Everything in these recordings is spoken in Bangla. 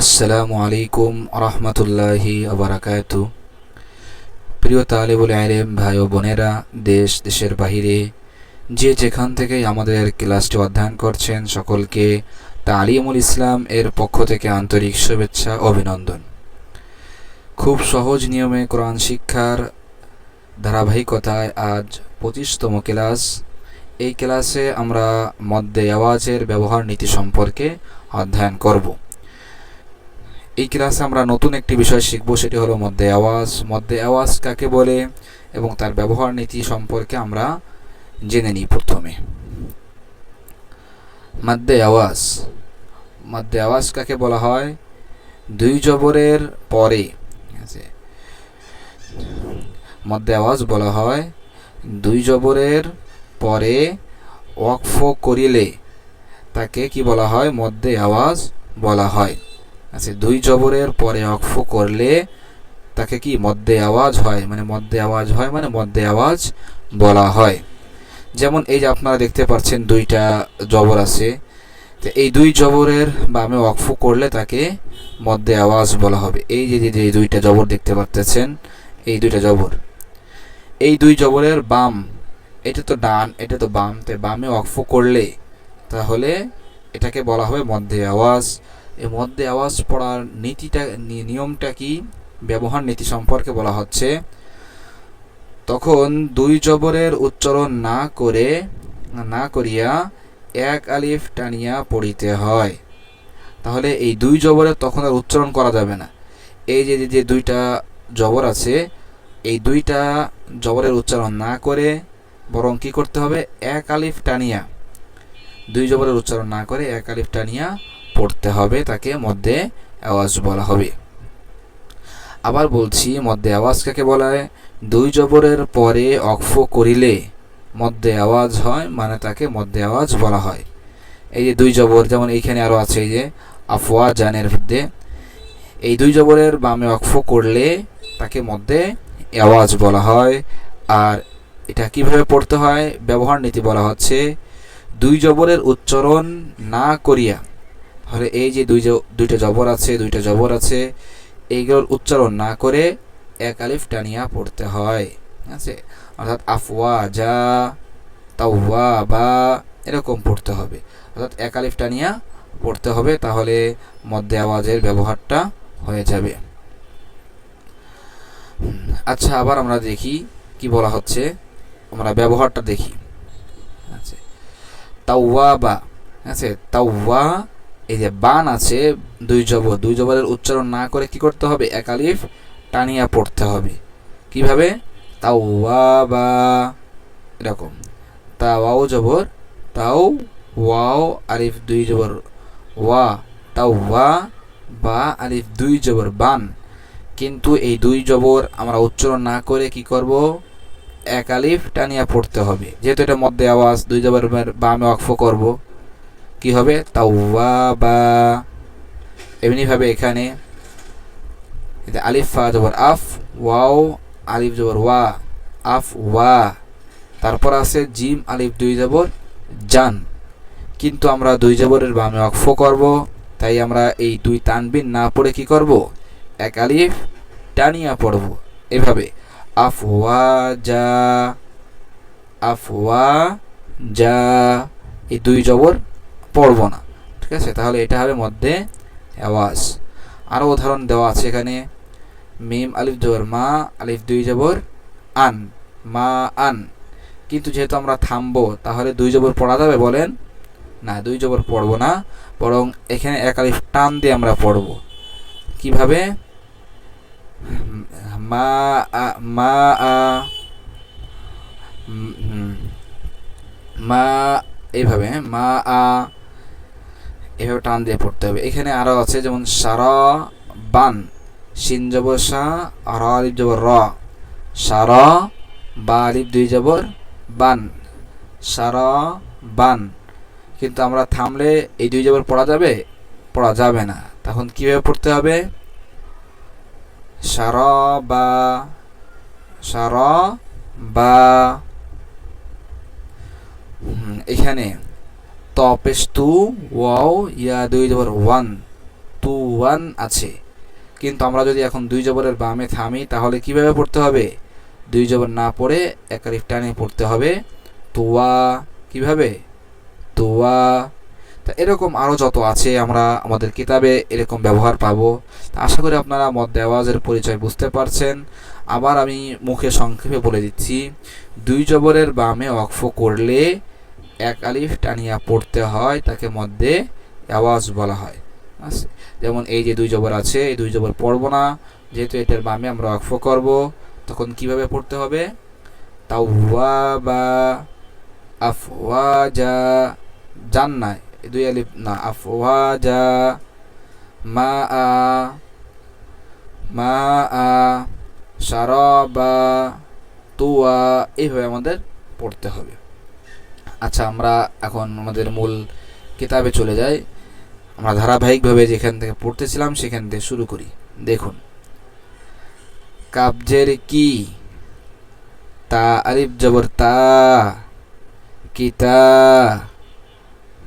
আসসালামু আলাইকুম রহমতুল্লাহি আবরাকাত প্রিয় তালেবুল আলেম ভাই ও বোনেরা, দেশ, দেশের বাহিরে, যে যেখান থেকে আমাদের ক্লাসটি অধ্যয়ন করছেন, সকলকে তালিমুল ইসলাম এর পক্ষ থেকে আন্তরিক শুভেচ্ছা, অভিনন্দন। খুব সহজ নিয়মে কোরআন শিক্ষার ধারাবাহিকতায় আজ পঁচিশতম ক্লাস। এই ক্লাসে আমরা মধ্যে আওয়াজের ব্যবহার নীতি সম্পর্কে অধ্যয়ন করব। এই ক্লাসে আমরা নতুন একটি বিষয় শিখব, সেটি হলো মধ্যে আওয়াজ। মধ্যে আওয়াজ কাকে বলে এবং তার ব্যবহার নীতি সম্পর্কে আমরা জেনে নিই প্রথমে। মধ্যে আওয়াজ। মধ্যে আওয়াজ কাকে বলা হয়? দুই জবরের পরে। মধ্যে আওয়াজ বলা হয়, দুই জবরের পরে ওয়াকফ করিলে তাকে কি বলা হয়? মধ্যে আওয়াজ বলা হয়। আচ্ছা দুই জবরের পরে অক্ফ করলে তাকে কি? মধ্যে আওয়াজ হয়। মানে মধ্যে আওয়াজ হয় মানে মধ্যে আওয়াজ বলা হয়। যেমন এই যে আপনারা দেখতে পাচ্ছেন দুইটা জবর আছে। তো এই দুই জবরের বামে অক্ফ করলে তাকে মধ্যে আওয়াজ বলা হবে। এই যে যে দুইটা জবর দেখতে পাচ্ছেন, এই দুইটা জবর। এই দুই জবরের বাম, এটা তো ডান, এটা তো বাম। তো বামে অক্ফ করলে তাহলে এটাকে বলা হবে মধ্যে আওয়াজ। এর মধ্যে আওয়াজ পড়ার নীতিটা নিয়মটা কি? ব্যবহার নীতি সম্পর্কে বলা হচ্ছে, তখন দুই জবরের উচ্চারণ না করে, না করিয়া এক আলিফ টানিয়া পড়িতে হয়। তাহলে এই দুই জবরের তখন আর উচ্চারণ করা যাবে না। এই যে যে দুইটা জবর আছে, এই দুইটা জবরের উচ্চারণ না করে বরং কি করতে হবে? এক আলিফ টানিয়া। দুই জবরের উচ্চারণ না করে এক আলিফ টানিয়া পড়তে হবে, তাকে মধ্যে আওয়াজ বলা হবে। আবার বলছি, মধ্যে আওয়াজ কাকে বলা হয়? দুই জবরের পরে অক্ফ করিলে মধ্যে আওয়াজ হয় মানে তাকে মধ্যে আওয়াজ বলা হয়। এই যে দুই জবর, যেমন এইখানে আরও আছে, এই যে আফওয়া, জানের মধ্যে এই দুই জবরের বামে অক্ফ করলে তাকে মধ্যে আওয়াজ বলা হয়। আর এটা কীভাবে পড়তে হয়? ব্যবহার নীতি বলা হচ্ছে, দুই জবরের উচ্চারণ না করিয়া তাহলে এই যে দুই দুইটা জবর আছে, দুইটা জবর আছে, এইগুলোর উচ্চারণ না করে এক আলিফ টানিয়া পড়তে হয়। আছে? অর্থাৎ আফওয়া যা তাওয়া, বা এরকম পড়তে হবে। অর্থাৎ এক আলিফ টানিয়া পড়তে হবে, তাহলে মধ্যে আওয়াজের ব্যবহারটা হয়ে যাবে। আচ্ছা আবার আমরা দেখি কি বলা হচ্ছে। আমরা ব্যবহারটা দেখি। আচ্ছা তাওয়া বা আছে? তাওয়া এই যে বান আছে, দুই জবর দুই জবরের উচ্চারণ না করে কি করতে হবে? একালিফ টানিয়া পড়তে হবে। কীভাবে? তাও বা এরকম। তাও জবর তাও ওয়াও, আলিফ দুই জবর ওয়া তাও ওয়া বা, আলিফ দুই জবর বান। কিন্তু এই দুই জবর আমরা উচ্চারণ না করে কি করব? এক আলিফ টানিয়া পড়তে হবে। যেহেতু এটা মধ্যে আওয়াজ, দুই জবর বামে অক্ফ করব। কি হবে? তাওয়াবা। এমনিভাবে এখানে আলিফ জবর আফ, ওয়াও, আলিফ জবর ওয়া, আফ, ওয়া। তারপর আছে জিম, আলিফ, দুই জবর, জান। কিন্তু আমরা দুই জবরের বামে অক্ফ করব, তাই আমরা এই দুই তানবিন না পড়ে কি করব? এক আলিফ টানিয়া পড়ব। এভাবে, আফ, ওয়া যা আফ, ওয়া যা এই দুই জবর পড়ব না। ঠিক আছে? তাহলে এটা হবে মধ্যে আওয়াজ। আরও উদাহরণ দেওয়া আছে এখানে। মিম, আলিফ জবর মা, আলিফ, দুই, জবর, আন। মা, আন। কিন্তু যেহেতু আমরা থামবো, তাহলে দুই জবর পড়া যাবে বলেন? না, দুই জবর পড়ব না। বরং এখানে এক আলিফ টান দিয়ে আমরা পড়ব। কীভাবে? মা, আ মা আ মা এইভাবে মা, আ এভাবে টান দিয়ে পড়তে হবে। এখানে আরও আছে, যেমন, সারা বান সিন যাব সা আর আলিফ জবর র। সারা বা আলিফ দুই জবর বান। সারা বান। কিন্তু আমরা থামলে এই দুই জবর পড়া যাবে? পড়া যাবে না। তখন কীভাবে পড়তে হবে? সারা বা সারা বা। এখানে তপেস্তু ওয়াও ইয়া দুই জবর ওয়ান তুয়ান আছে। কিন্তু আমরা যদি এখন দুই জবরের বামে থামি, তাহলে কীভাবে পড়তে হবে? দুই জবর না পড়ে এক আলিফ টানে পড়তে হবে। তোয়া কীভাবে? তোয়া তা এরকম আরও যত আছে, আমরা আমাদের কিতাবে এরকম ব্যবহার পাবো। তা আশা করি আপনারা মদ দেওয়াজের পরিচয় বুঝতে পারছেন। আবার আমি মুখে সংক্ষেপে বলে দিচ্ছি, দুই জবরের বামে অক্ফ করলে এক আলিফ টানিয়া পড়তে হয়, তাকে মধ্যে আওয়াজ বলা হয়। আছে? যেমন এই যে দুই জবর আছে, এই দুই জবর পড়ব না, যেহেতু এটার বামে আমরা অক্ফ করব, তখন কীভাবে পড়তে হবে? তাওয়াবা, আফওয়াজা জান না দুই আলিফ, না আফওয়া যা মা আ মা আ সারাবা তুয়া, এইভাবে আমাদের পড়তে হবে। আচ্ছা আমরা এখন আমাদের মূল কিতাবে চলে যাই। আমরা ধারাবাহিকভাবে যেখান থেকে পড়তেছিলাম, সেখান থেকে শুরু করি। দেখুন। কাবজের কি? তা, আলিফ জবর তা কিতা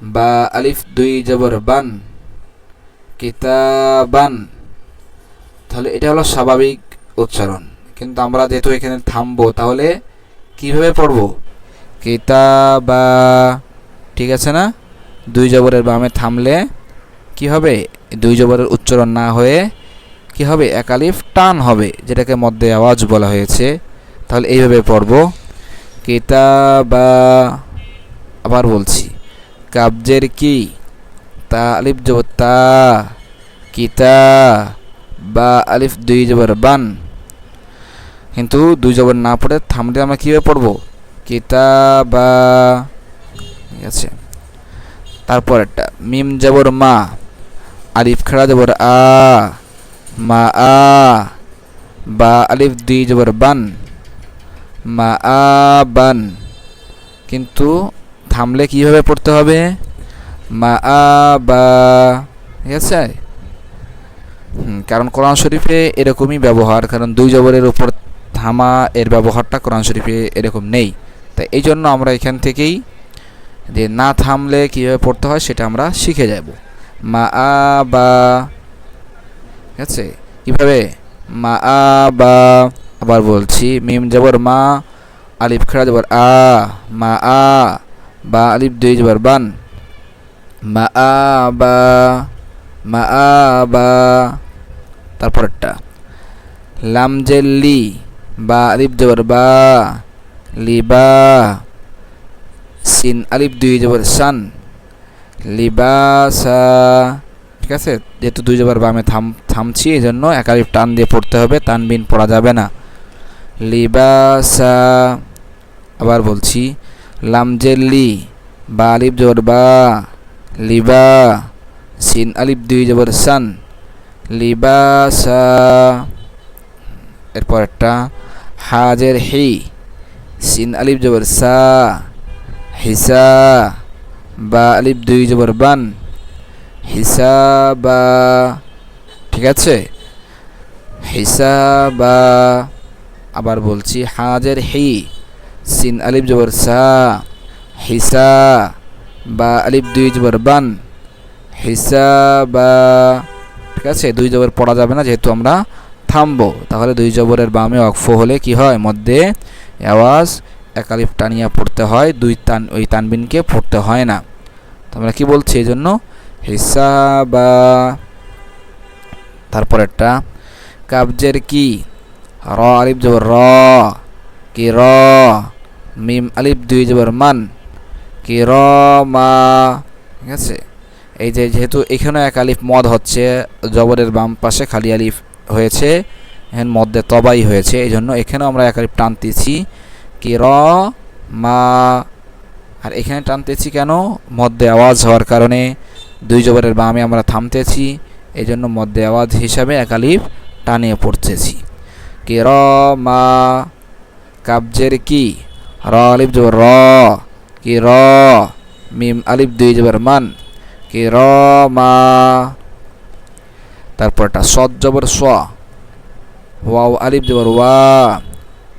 বা, আলিফ দুই জবর বান কিতাবান তাহলে এটা হলো স্বাভাবিক উচ্চারণ। কিন্তু আমরা যেহেতু এখানে থামবো, তাহলে কীভাবে পড়ব? কিতাবা। ঠিক আছে না? দুই জবরের বামে থামলে কি হবে? দুই জবরের উচ্চারণ না হয়ে কি হবে? একালিফ টান হবে, যেটাকে মধ্যে আওয়াজ বলা হয়েছে। তাহলে এইভাবে পড়ব। কিতাবা। আবার বলছি কাবজের কি? তা আলিফ জবর তা। কিতা। বা আলিফ দুই জবর বান। কিন্তু দুই জবর না পড়ে থামলে আমরা কীভাবে পড়ব? কিতাবা। ঠিক আছে। তারপর একটা মিম জবর মা, আলিফ খেড়া জবর আ, মা আ, বা আলিফ দুই জবর বান, মা আ, বান। কিন্তু থামলে কীভাবে পড়তে হবে? মা আ, বা। ঠিক আছে? কারণ কোরআন শরীফে এরকমই ব্যবহার, কারণ দুই জবরের উপর থামা এর ব্যবহারটা কোরআন শরীফে এরকম নেই। তাই এই জন্য আমরা এখান থেকেই যে না থামলে কীভাবে পড়তে হয় সেটা আমরা শিখে যাব। মা আ বা, ঠিক আছে? কীভাবে? মা আ বা, আবার বলছি, মিম জবর মা, আলিফ খেড়া জবর আ, মা আ বা, আলিফ দুই জবর বান, মা আ বা, মা আ বা তারপরটা লামজেল্লি বা, আলিফ জবর বা লিবা সিন আলিফ দুই জবর সান লিবাসা ঠিক আছে? যেহেতু দুই জবর বামে থাম, থামছি এই জন্য এক আলিফ টান দিয়ে পড়তে হবে, তানবিন পড়া যাবে না। লিবাসা আবার বলছি লামজেল্লি বা আলিফ জবর বা। লিবা সিন আলিফ দুই জবর সান লিবাসা এরপর একটা, হাজের হি। সিন আলিফ জবর সা হিসা বা আলিফ দুই জবর বান হিসাবা ঠিক আছে? হিসাবা আবার বলছি হাজের হি সিন আলিফ জবর সা হিসা বা আলিফ দুই জবর বান হিসাবা ঠিক আছে? দুই জবর পড়া যাবে না যেহেতু আমরা থামবো। তাহলে দুই জবরের বামে অক্ফ হলে কি হয়? মধ্যে আওয়াজ একালিফ টানিয়া পড়তে হয়, দুই তান, ওই তানবিনকে পড়তে হয় না। তো আমরা কি বলছি এই জন্য হিসাবা। তারপর একটা, কাবজের কি? র, আলিফ জবর র। কি র? মিম, আলিফ, দুই জবর মান। কি র, মা। ঠিক আছে? এই যে যেহেতু এখানেও এক আলিফ মদ হচ্ছে, জবরের বাম পাশে খালি আলিফ হয়েছে এখানে মধ্যে তবাই হয়েছে এই জন্য এখানেও আমরা এক আলিফ টানতেছি। কি র মা, আর এখানে টানতেছি কেন? মধ্যে আওয়াজ হওয়ার কারণে দুই জবরের বামে আমরা থামতেছি এই জন্য মধ্যে আওয়াজ হিসাবে এক আলিফ টানিয়ে পড়তেছি। কি র মা কাবজের কি? র আলিফ জবর র। কি র মিম আলিফ দুই জবর মান। কি র মা, তারপরটা সদ জবর স। ওয়াও আলিফ জবর ওয়া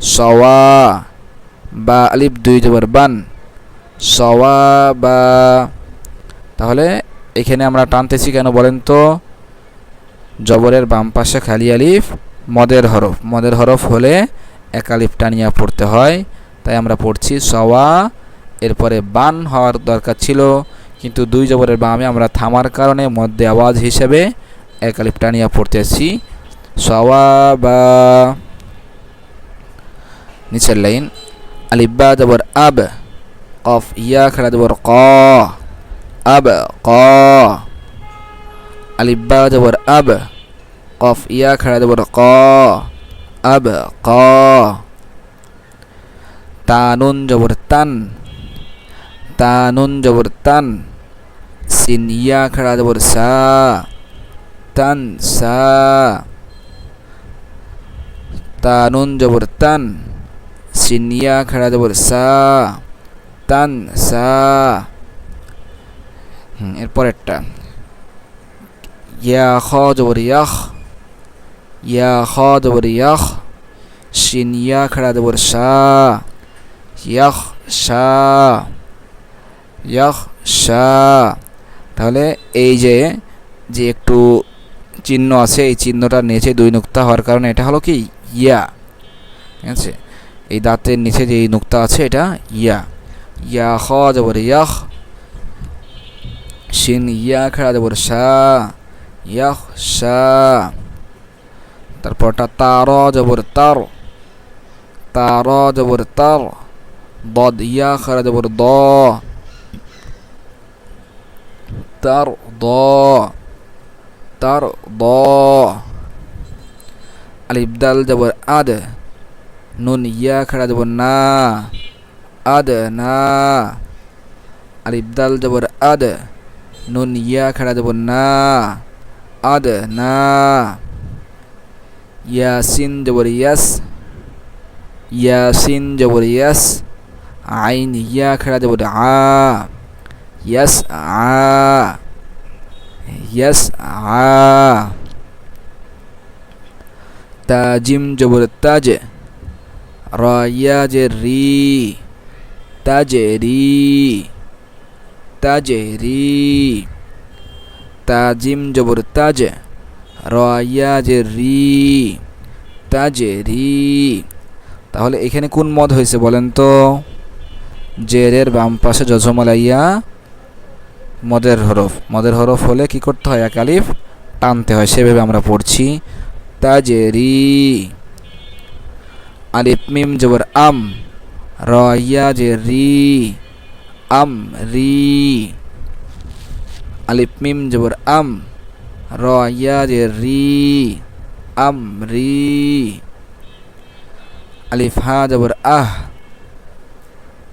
সওয়া বা আলিফ দুই জবর বান সওয়া বা তাহলে এখানে আমরা টানতেছি কেন বলেন তো? জবরের বাম পাশে খালি আলিফ, মদের হরফ। মদের হরফ হলে এক আলিফ টানিয়া পড়তে হয়। তাই আমরা পড়ছি সওয়া। এরপরে বান হওয়ার দরকার ছিল। কিন্তু দুই জবরের বামে আমরা থামার কারণে মধ্যে আওয়াজ হিসেবে এক আলিফ টানিয়া পড়তেছি। সওয়া বা নিচের লাইন আলিব্বা জবর আব কফ ইয়া খেলা জবর ক আব ক আলিব্বা জবর আব কফ ইয়া খেলা জবর ক আব ক তানুন জবর তান তানুন জবর তান সিন ইয়া খেলা তানুন জবর তান, সিনিয়া খেলা জবর সা, তান সা। এরপরেরটা ইয়া খ জবর ইয়াখ, ইয়া খ জবর ইয়াখ, সিনিয়া খেলা জবর সা, ইয়াখ সা ইয়াখ সা। তাহলে এই যে যে একটু চিহ্ন আছে, এই চিহ্নটা নিচে দুই নুক্তা হওয়ার কারণে এটা হলো কি? ইয়া। ঠিক আছে? এই দাঁতের নিচে যে নুক্তা আছে, এটা ইয়া। ইয়া খ যাবর ইয়াহ সিন ইয়া খেড়া যাবর সা ইয়াহ সা তারপরটা তার জবর তার। তার জবর তার। দদ ইয়া খরা জবর দ। তার দ। তার, দ। আলিফ দাল জবর আদ, নুন ইয়া খেলা জবর না, আদ না। আলিফ দাল জবর আদ, নুন ইয়া খেলা জবর না, আদ না। ইয়াসিন জবর ইয়াস, ইয়াসিন জবর ইয়াস, আইন ইয়া খেলা জবর আ, ইয়াস আ। ইয়াস আ। তাজিম জবর তাজ রায়া রি তাজে রি তাজে রি তাজিম জবর তাজ রায়া রি তাজে রি তাহলে এখানে কোন মদ হয়েছে বলেন তো? জেরের বাম পাশে জজমালাইয়া মদের হরফ। মদের হরফ হলে কি করতে হয়? এক আলিফ টানতে হয়। সেভাবে আমরা পড়ছি। তাজেরি আলিফ মিম জবর আম রয়া যে রি আম রি আলিফ মিম জবর আম রয়া যে রি আম রি আলিফ হা জবর আহ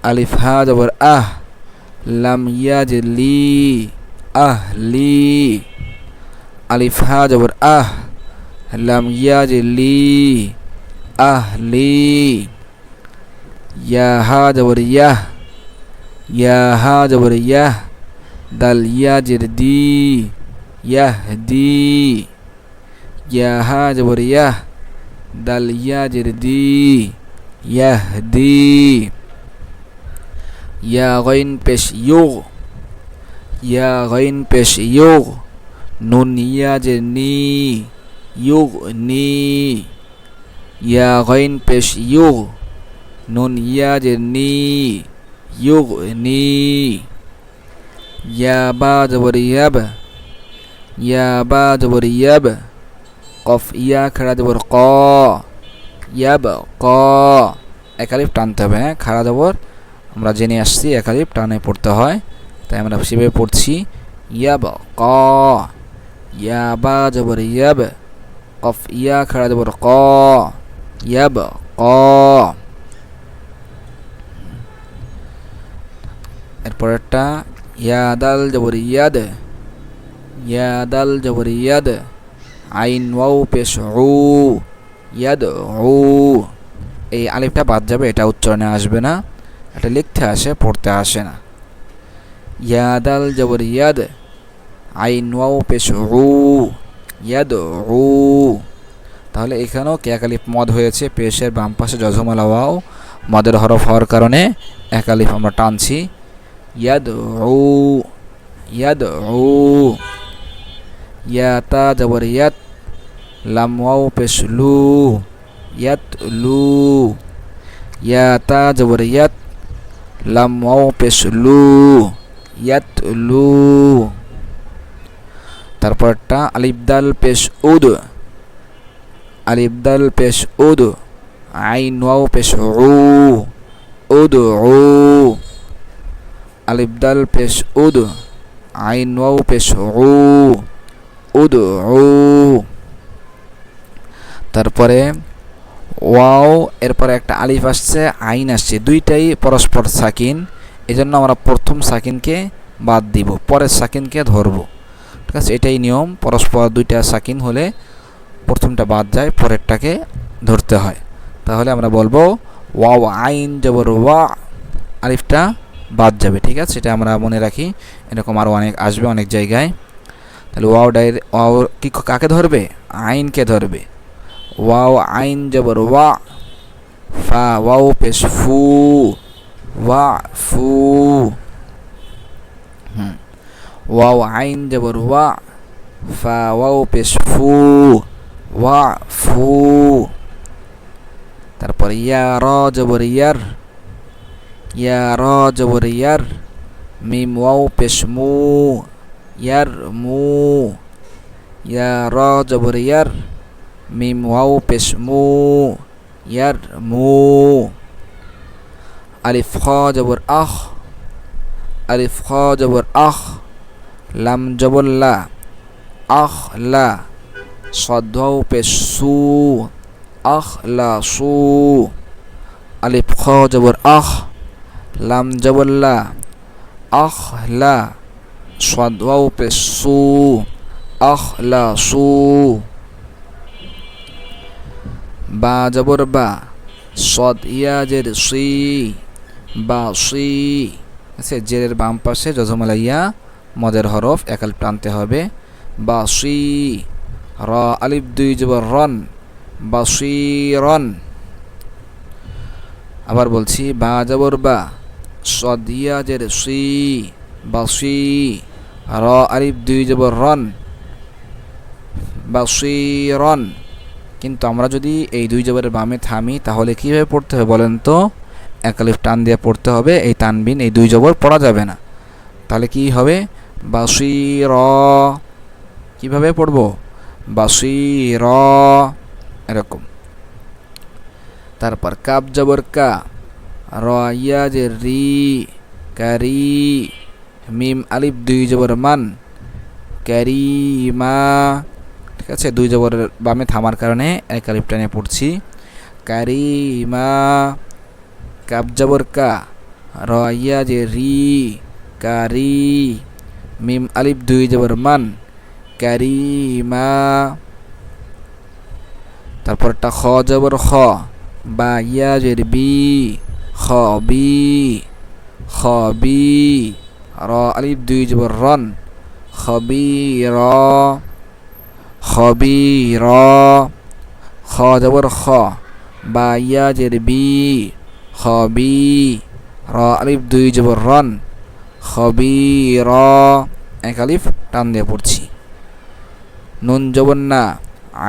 আলিফ হা জবর আহ লাম ইয়াজ লি আহ লি আলিফ হা জবর আহ লাম ইয়াজ লি আহ লি ইয়া হা জবর ইয়াহ ইয়া হা জবর ইয়াহ দাল ইয়াজের দি ইয়াহ দি ইয়া হা জবর ইয়াহ দাল ইয়াজের দি ইয়াহ দি ইয়া গইন পেশ ইউগ ইয়া গইন পেশ ইউগ নুন ইয়া ইয়াজের নি ইউগ নি ইয়া বা জবর ইয়াব ইয়া বা জবর ইয়াব কফ ইয়া খাড়া জবর ক ইয়াব ক একালিফ টানতে হবে হ্যাঁ? খাড়া জবর। আমরা জেনে আসছি একালিফ টানে পড়তে হয়। তাই আমরা সেভাবে পড়ছি। ইয়াব ক। ইয়াবা জবর ইয়াব। কফ ইয়া খাড়া জবর ক ইয়াব ক এরপরেরটা, ইয়াদাল জবর ইয়াদ ইয়াদাল জবর ইয়াদ আইন ওয়াও পেশ উ ইয়াদ উ এই আলিফটা বাদ যাবে, এটা উচ্চারণে আসবে না, এটা লিখতে আসে, পড়তে আসে না। ইয়াদাল জবর ইয়াদ আইন ওয়াও পেশ উ ইয়াদ উ তাহলে এখানেও ক্যাকালিফ মদ হয়েছে, পেশের বাম পাশে জজমালা ওয়াও মদের হরফ হওয়ার কারণে একালিফ আমরা টানছি। ইয়াদ উ ইয়াদ উ ইয়াতা জবর ইয়াত, লাম ওয়াও পেশ লু, ইয়াত লু। ইয়াতা জবর ইয়াত, লাম ওয়াও পেশ লু, ইয়াত লু। তারপরটা আলিফদাল পেশ উদ। আলিফদাল পেশ উদ। আইন ওয়াও পেশ উ উদ উ আলিফদাল পেশ উদ। আইন ওয়াও পেশ উ উদ উ তারপরে ওয়াও, এরপরে একটা আলিফ আসছে, আইন আসছে। দুইটাই পরস্পর সাকিন। এজন্য আমরা প্রথম সাকিনকে বাদ দিব, পরের সাকিনকে ধরবো। ঠিক আছে এটাই নিয়ম, পরস্পর দুইটা সাকিন হলে প্রথমটা বাদ যায়, পরেরটাকে ধরতে হয়। তাহলে আমরা বলব, ওয়াও, আইন জবর, ওয়া আরিফটা বাদ যাবে, ঠিক আছে? এটা আমরা মনে রাখি, এরকম আরও অনেক আসবে অনেক জায়গায়। তাহলে ওয়াও ডাইরে, ওয়াও কি কাকে ধরবে? আইনকে ধরবে। ওয়াও, আইন জবর, ওয়া, ফা, ওয়াও, পেশ, ফু, ওয়া, ফু। হুম। ওয়াও আইন জবর ওয়া ফা ওয়াও পেশ ফু ওয়া ফু তারপর ইয়া র জবর ইয়ার ইয়া র জবর ইয়ার মিম ওয়াও পেশ মু ইয়ার মু ইয়া র জবর ইয়ার মিম ওয়াও পেশ মু ইয়ার মু আলিফ খ জবর আখ আলিফ খ জবর আখ লাম জবল্লা আহ লা সদ্ধাও পেসু আহ লা সু, আলিফ খ জবর আহ লাম জবল্লা আহ লা সদ্ধাও পেসু আহ লা সু। বা জবর বা, সদ ইয়াজের সি, বা সি আচ্ছা, আছে জেরের বাম পাশে যজমালা ইয়া মদের হরফ একাল টানতে হবে। বা সি র, আলিফ, দুই জবর, রন। বা সি রন আবার বলছি, বা জবর বা। সদ ইয়া জের সি বা সি র, আলিফ, দুই জবর, রন। বা সি রন কিন্তু আমরা যদি এই দুই জবরের বামে থামি, তাহলে কীভাবে পড়তে হবে বলেন তো? একালিফ টান দিয়ে পড়তে হবে, এই তানবিন, এই দুই জবর পড়া যাবে না। তাহলে কি হবে? বাসি র কীভাবে পড়ব? বাসি র এরকম। তারপর কাপ জবর কা র ইয়া যে রি ক্যারি মিম আলিফ দুই জবর মান ক্যারি মা, ঠিক আছে? দুই জবরের বামে থামার কারণে এক আলিফ টানে পড়ছি। কারিমা কাব জবর কা, রয়া যে রি কারি মিম আলিফ দুই জবর মান কারিমা তারপরটা খ জবর খ বা ইয়া জের বি খ বি র আলিফ দুই জবর রন খবি র খবির খ জবর খ বা ইয়া জের বি খবি র আলিফ দুই জবর রন খবির, এক আলিফ টান দিয়ে পড়ছি। নুন জবর না,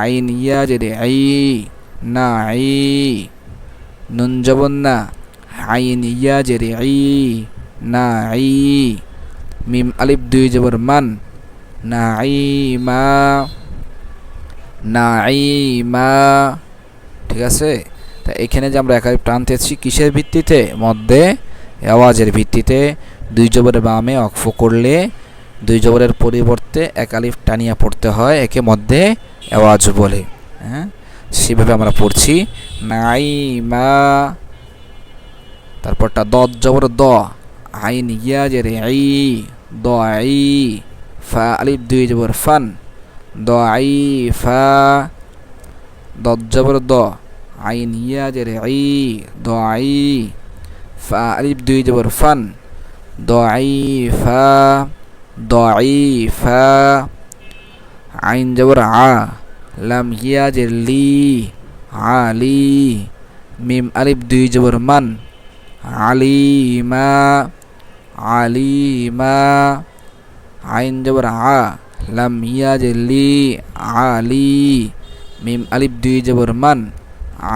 আইন ইয়া জের আই, না আই। নুন জবর না, আইন ইয়া জের আই, না আই। মিম আলিফ দুই জবর মান, না আই মা নাইমা ঠিক আছে? তা এখানে যে আমরা একাধিক টানতেছি কিসের ভিত্তিতে? মধ্যে আওয়াজের ভিত্তিতে। দুই জবরের বামে অকফ করলে দুই জবরের পরিবর্তে এক আলিফ টানিয়া পড়তে হয়, একে মধ্যে আওয়াজ বলে। হ্যাঁ? সেভাবে আমরা পড়ছি। নাই, মা, তারপরটা দ জবর দ। আইন ইয়াজের আই, দ, আই, ফা, আলিফ, দুই জবর, ফান। দ, আই, ফা, দ জবর দ। আইন রে, আই, দ, আই, ফা, আলিফ, দুই জবর, ফান। ضعيفا ضعيفا عين جبر ع لم يا لي علي ميم ألف دوي جبر من عليما عليما عين جبر ع লাম ইয়াজলি আলি মিম আলিফ দুই জবর মান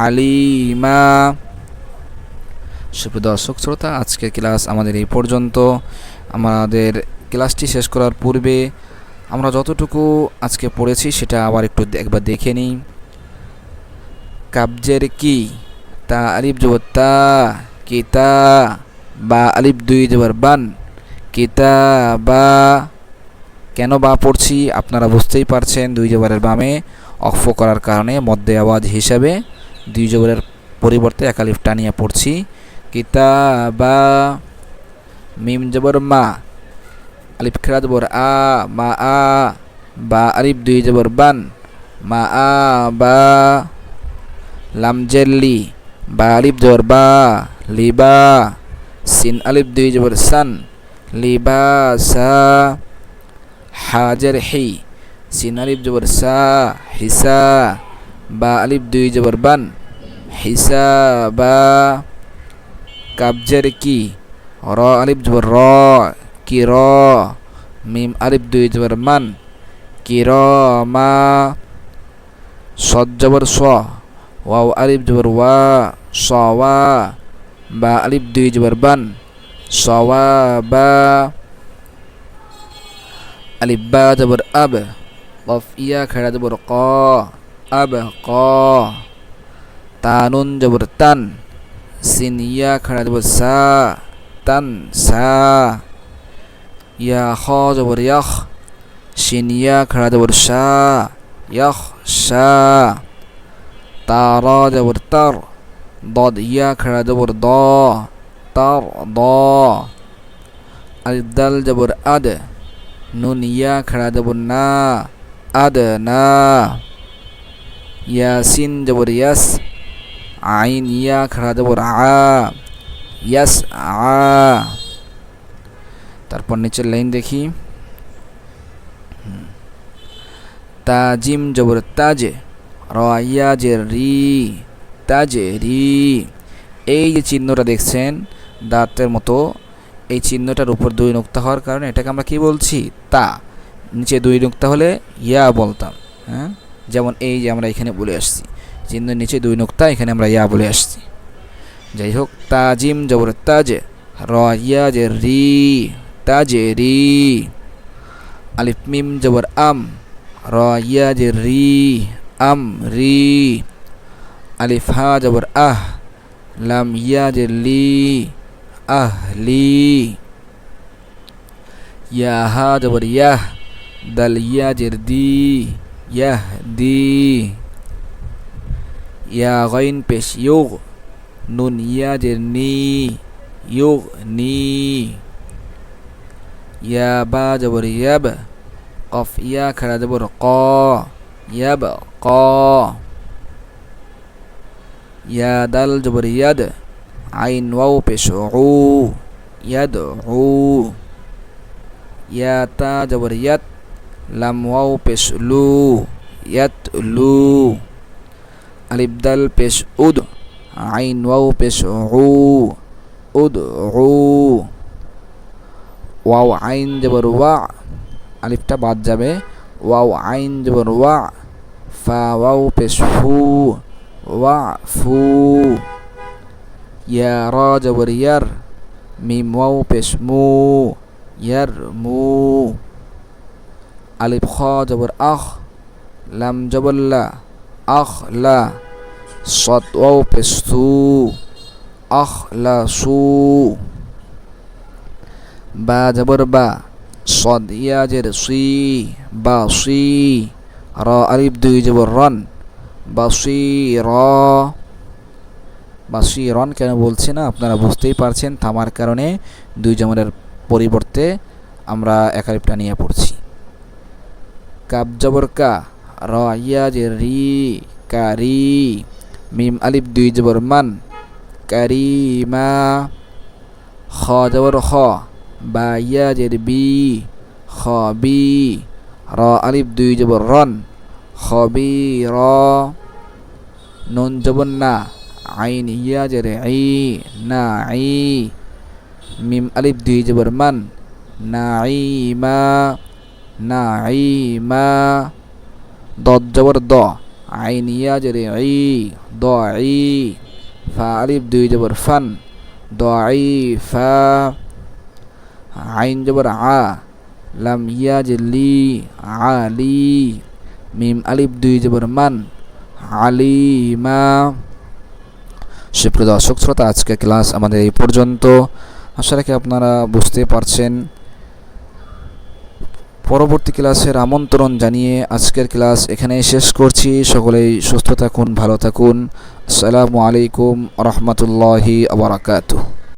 আলিমা সুপ্রিয় দর্শক শ্রোতা, আজকের ক্লাস আমাদের এই পর্যন্ত। আমাদের ক্লাসটি শেষ করার পূর্বে আমরা যতটুকু আজকে পড়েছি সেটা আবার একটু একবার দেখে নিই। কাবজের কি? তা আলিফ জবর তা কিতা বা আলিফ দুই জবর বান কিতা বা কেন বা পড়ছি আপনারা বুঝতেই পারছেন দুই জবরের বামে অক্ফ করার কারণে মধ্যে আওয়াজ হিসাবে দুই জবরের পরিবর্তে এক আলিফ টানিয়ে পড়ছি। কিতাবা মিম জবর মা আলিফ খেরা জবর আ মা আ বা আলিফ দুই জবর বান মা আ বা লাম জেল্লি বা আলিফ জবর বা লিবা সিন আলিফ দুই জবর সান লিবা সা হাজার হি সিন আলিফ জবর সা হিসা বা আলিফ দুই জবর বান হিসা বা কাবজের কি র আলিফ জবর র কি র মিম আলিফ দুই জবর মান কি র মা সদ জবর স ওয়াও আলিফ জবর ওয়া স ওয়া বা আলিফ দুই জবর বান স ওয়া বা আলিফ বা জবর আব কফ ইয়া খেড়া জবর ক আব ক তানুন জবর তান সিন ইয়া খাড়া জবর সা তান সা ইয়া খ জবর ইয়াখ শিন ইয়া খাড়া জবর সা ইয়াখ সা তার জবর তার ضاد ইয়া খাড়া জবর দ তার দ আলিফ দাল জবর আদ নুন ইয়া খাড়া জবর না আদ না ইয়াসিন জবর ইয়াস আইন ইয়া খাড়া জবর আ ইয়াস, আ। তারপর নিচের লাইন দেখি। তাজিম জবর তাজে রয়া যে রি, তাজে রি। এই যে চিহ্নটা দেখছেন, দাঁতের মতো, এই চিহ্নটার উপর দুই নোক্তা হওয়ার কারণে এটাকে আমরা কি বলছি? তা। নিচে দুই নোক্তা হলে ইয়া বলতাম হ্যাঁ? যেমন এই যে আমরা এখানে বলে আসছি। চিহ্নের নিচে দুই নোক্তা, এখানে আমরা ইয়া বলে আসছি। যাই হোক তাজিম জবর তাজে, র, ইয়া যে রি তাজে রি। আলিফ জবর আম, র, ইয়া যে রি, আম রি। আলিফ জবর আহ, লাম ইয়া যে লি, আহ লি। ইয়া হা জবর ইয়াহ, দাল ইয়া জের দি ইয়াহ দি ইয়া গাইন পেশ ইউগ নুন ইয়া জের নি ইউগ নি ইয়া বা জবর ইয়াব কফ ইয়া খাড়া জবর ক ইয়াব ক ইয়া দাল জবর ইয়াদ আইন ওয়াও পেশ উ ইয়াদ উ ইয়া তা জবর ইয়াত লাম ওয়াও পেশ লু ইয়াত লু আলিফ দাল পেশ উদ, আইন ওয়াও পেশ উ উদ উ ওয়াও আইন জবর ওয়া আলিফটা বাদ যাবে। ওয়াও আইন জবর ওয়া ফা ওয়াও পেশ ফু, ওয়া ফু। ইয়া রা জবর ইয়ার, মিম ওয়াও পেশ মু, ইয়ার মু। আলিফ খ জবর আখ, লাম জবল্লা আখ লা সত ওয়াও পেশ সু। আখ লা সু বা জবর বা সদ ইয়া জের সুই বা সুই র আলিফ দুই জবর রন বাসি র। বাসি রন কেন বলছি না? আপনারা বুঝতেই পারছেন, থামার কারণে দুই জমরের পরিবর্তে আমরা একালিপটা নিয়ে পড়ছি। কাব জবর কা র ইয়া যে রি কারি মিম আলিফ দুই জবর মান কারিমা খ জবর খ বা ইয়া জের বি খ বি র আলিফ দুই জবর রন খবির নুন জবর না আইন ইয়া জের আই না আই মিম আলিফ দুই জবর মান নাইমা জবর দ। আইন ইয়া জেরে ই, দ ই, ফা আলিফ, দুই জবর ফান। দ আই ফা, আইন জবর আ। লাম ইয়া জেলি আলি, মিম আলিফ, দুই জবর মান। আলিমা। সুপ্রিয় দর্শক, শ্রোতা, আজকের ক্লাস আমাদের এই পর্যন্ত। আশা রাখি আপনারা বুঝতে পারছেন। পরবর্তী ক্লাসের আমন্ত্রণ জানিয়ে আজকের ক্লাস এখানেই শেষ করছি। সকলেই সুস্থ থাকুন, ভালো থাকুন। আসসালামু আলাইকুম রহমতুল্লাহি আবরাকাতুহ